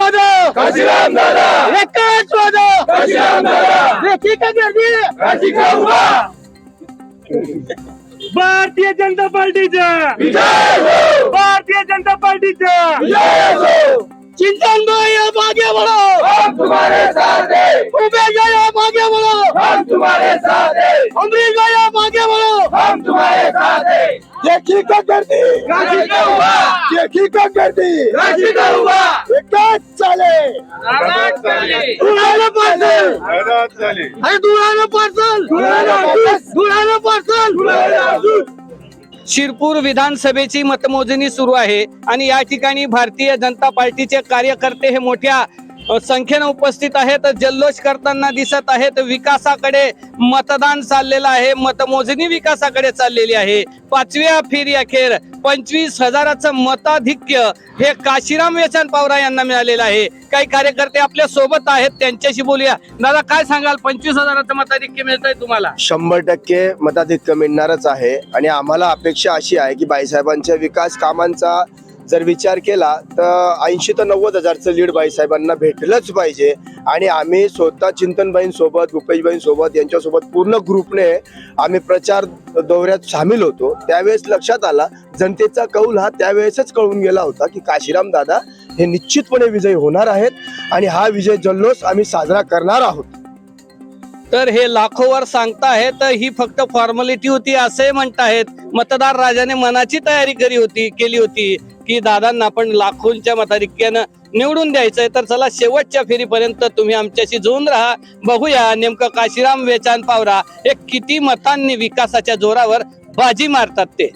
काशीराम दादा! एकच वादा काशीराम दादा! देखी का गर्दी काशी का उभा भारतीय जनता पार्टीचा! हो! भारतीय जनता पार्टीचा! हो! चिंतन भाई अब आगे बढ़ो हम तुम्हारे साथ हैं। उबे गए अब आगे बढ़ो हम तुम्हारे साथ हैं। अमरीश भाई अब आगे बढ़ो हम तुम्हारे साथ हैं। देखी का गर्दी काशी का उभा देखी का धुळाला पार्सल. अरे धुळाला पार्सल. धुळाला पार्सल. शिरपूर विधानसभेची मतमोजणी सुरू आहे आणि या ठिकाणी भारतीय जनता पार्टीचे कार्यकर्ते हे मोठ्या संख्येनं उपस्थित आहेत जल्लोष करताना दिसत आहेत. विकासाकडे मतदान चाललेलं आहे. मतमोजणी विकासाकडे चाललेली आहे. पाचव्या फेरी अखेर पंचवीस हजाराचं मताधिक्य हे काशीराम व्यसन पावरा यांना मिळालेलं आहे. काही कार्यकर्ते आपल्यासोबत आहेत त्यांच्याशी बोलूया. दादा काय सांगाल? पंचवीस हजाराचं मताधिक्य मिळतंय तुम्हाला? शंभर टक्के मताधिक्य मिळणारच आहे. आणि आम्हाला अपेक्षा अशी आहे की बाईसाहेबांच्या विकास कामांचा जर विचार केला तर ऐंशी ते नव्वद हजारचं लीड बाईसाहेबांना भेटलंच पाहिजे. आणि आम्ही स्वतः चिंतनबाईंसोबत भूपेशबाईंसोबत यांच्यासोबत पूर्ण ग्रुपने आम्ही प्रचार दौऱ्यात सामील होतो. त्यावेळेस लक्षात आला जनतेचा कौल हा त्यावेळेसच कळून गेला होता की काशीराम दादा हे निश्चितपणे विजयी होणार आहेत. आणि हा विजय जल्लोष आम्ही साजरा करणार आहोत. तर हे लाखोवर सांगताहेत ही फक्त फॉर्मॅलिटी होती असे म्हणताहेत. मतदार राजाने मनाची तयारी करी होती केली होती की दादांना आपण लाखोंच्या मताधिक्यानं निवडून द्यायचंय. तर चला शेवटच्या फेरीपर्यंत तुम्ही आमच्याशी जुळून राहा. बघूया नेमकं काशीराम वेचान पावरा हे किती मतांनी विकासाच्या जोरावर बाजी मारतात ते.